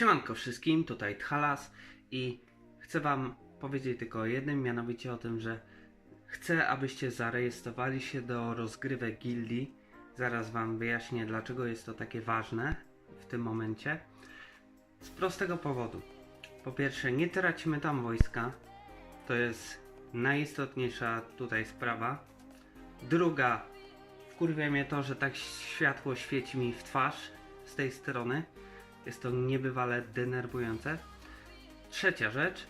Siemanko wszystkim, tutaj Thalas i chcę wam powiedzieć tylko o jednym, mianowicie o tym, że chcę, abyście zarejestrowali się do rozgrywek gildii. Zaraz wam wyjaśnię, dlaczego jest to takie ważne w tym momencie. Z prostego powodu. Po pierwsze, nie tracimy tam wojska. To jest najistotniejsza tutaj sprawa. Druga, wkurwia mnie to, że tak światło świeci mi w twarz z tej strony. Jest to niebywale denerwujące. Trzecia rzecz.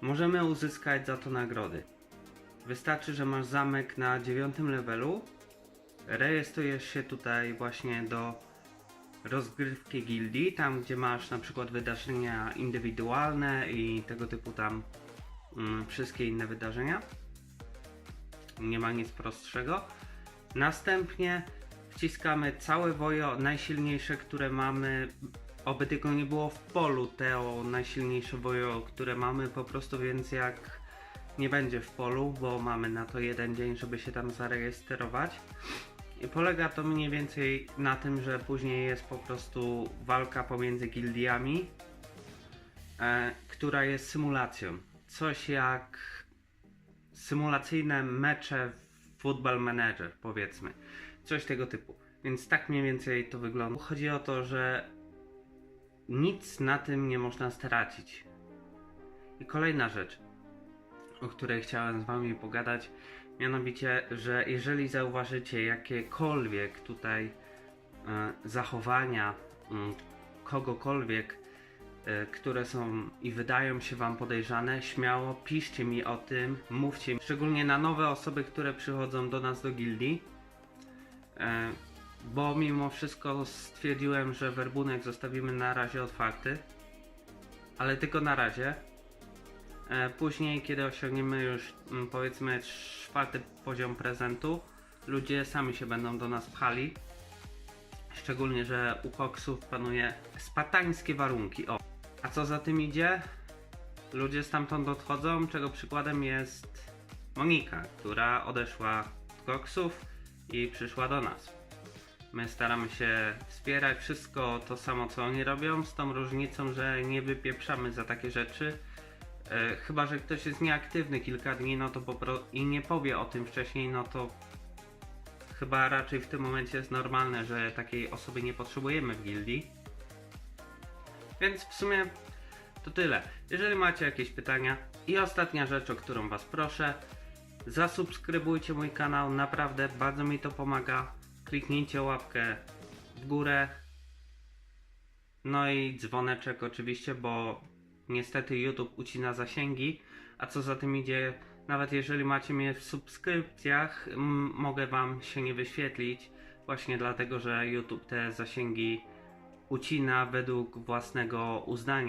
Możemy uzyskać za to nagrody. Wystarczy, że masz zamek na dziewiątym levelu. Rejestrujesz się tutaj właśnie do rozgrywki gildii, tam gdzie masz na przykład wydarzenia indywidualne i tego typu tam mm, wszystkie inne wydarzenia. Nie ma nic prostszego. Następnie wciskamy całe wojo najsilniejsze, które mamy. Oby tylko nie było w polu te o najsilniejsze wojo, które mamy po prostu, więc jak nie będzie w polu, bo mamy na to jeden dzień, żeby się tam zarejestrować. I polega to mniej więcej na tym, że później jest po prostu walka pomiędzy gildiami, e, która jest symulacją. Coś jak symulacyjne mecze w Football Manager, powiedzmy. Coś tego typu. Więc tak mniej więcej to wygląda. Chodzi o to, że nic na tym nie można stracić. I kolejna rzecz, o której chciałem z Wami pogadać, mianowicie, że jeżeli zauważycie jakiekolwiek tutaj e, zachowania mm, kogokolwiek, które są i wydają się Wam podejrzane, śmiało piszcie mi o tym, mówcie szczególnie na nowe osoby, które przychodzą do nas do gildii. E, bo mimo wszystko stwierdziłem, że werbunek zostawimy na razie otwarty, ale tylko na razie. E, Później, kiedy osiągniemy już mm, powiedzmy czwarty poziom prezentu, ludzie sami się będą do nas pchali. Szczególnie, że u koksów panuje spartańskie warunki. O. A co za tym idzie? Ludzie stamtąd odchodzą, czego przykładem jest Monika, która odeszła od koksów i przyszła do nas. My staramy się wspierać wszystko to samo, co oni robią, z tą różnicą, że nie wypieprzamy za takie rzeczy. E, chyba, że ktoś jest nieaktywny kilka dni, no to po pro... i nie powie o tym wcześniej, no to chyba raczej w tym momencie jest normalne, że takiej osoby nie potrzebujemy w gildii. Więc w sumie to tyle. Jeżeli macie jakieś pytania i ostatnia rzecz, o którą Was proszę, zasubskrybujcie mój kanał, naprawdę bardzo mi to pomaga. Kliknijcie łapkę w górę. No i dzwoneczek oczywiście, bo niestety YouTube ucina zasięgi, a co za tym idzie, nawet jeżeli macie mnie w subskrypcjach, mogę Wam się nie wyświetlić, właśnie dlatego, że YouTube te zasięgi ucina według własnego uznania.